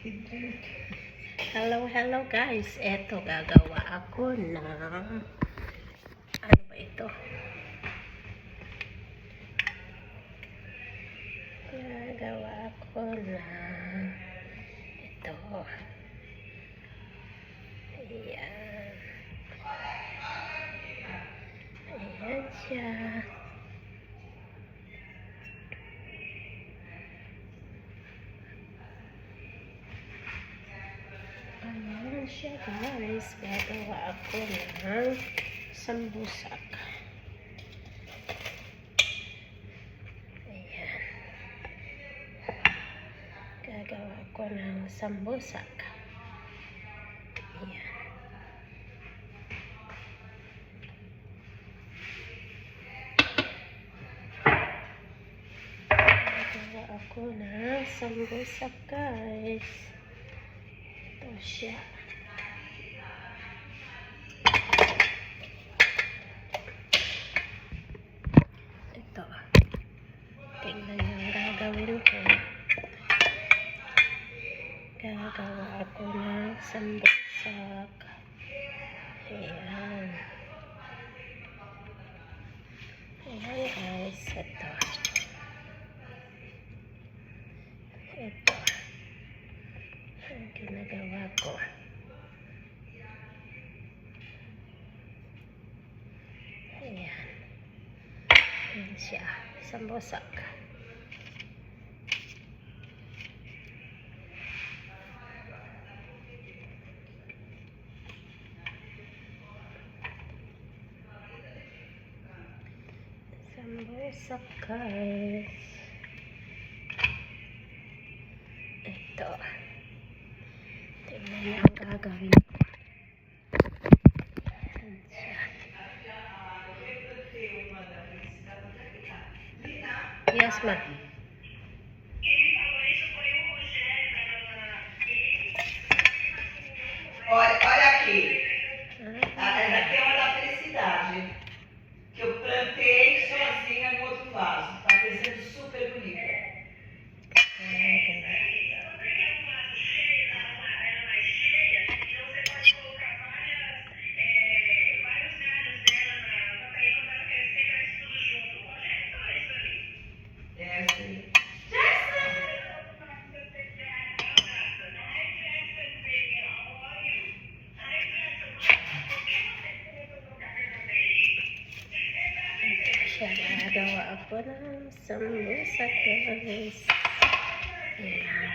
Hello, hello guys. Eto, gagawa ako ng... Ano ba ito? Gagawa ako ng... Ito. Ayan. Ayan siya. Siya guys. Gagawa ako ng sambusak. Ayan. Gagawa ko ng sambusak. Ayan. Gagawa ako ng sambusak guys. Ito siya. Ko. Gagawa ako ng sambusak. Ayan. Ayan guys. Ito. Ito. Ang ginagawa ko. Ayan. Ayan siya. Sambusak. Sambusak guys. Ito. Tingnan ang gagawin ko. Yes, ma. Gagawa ako ng sambusa guys. Ayan.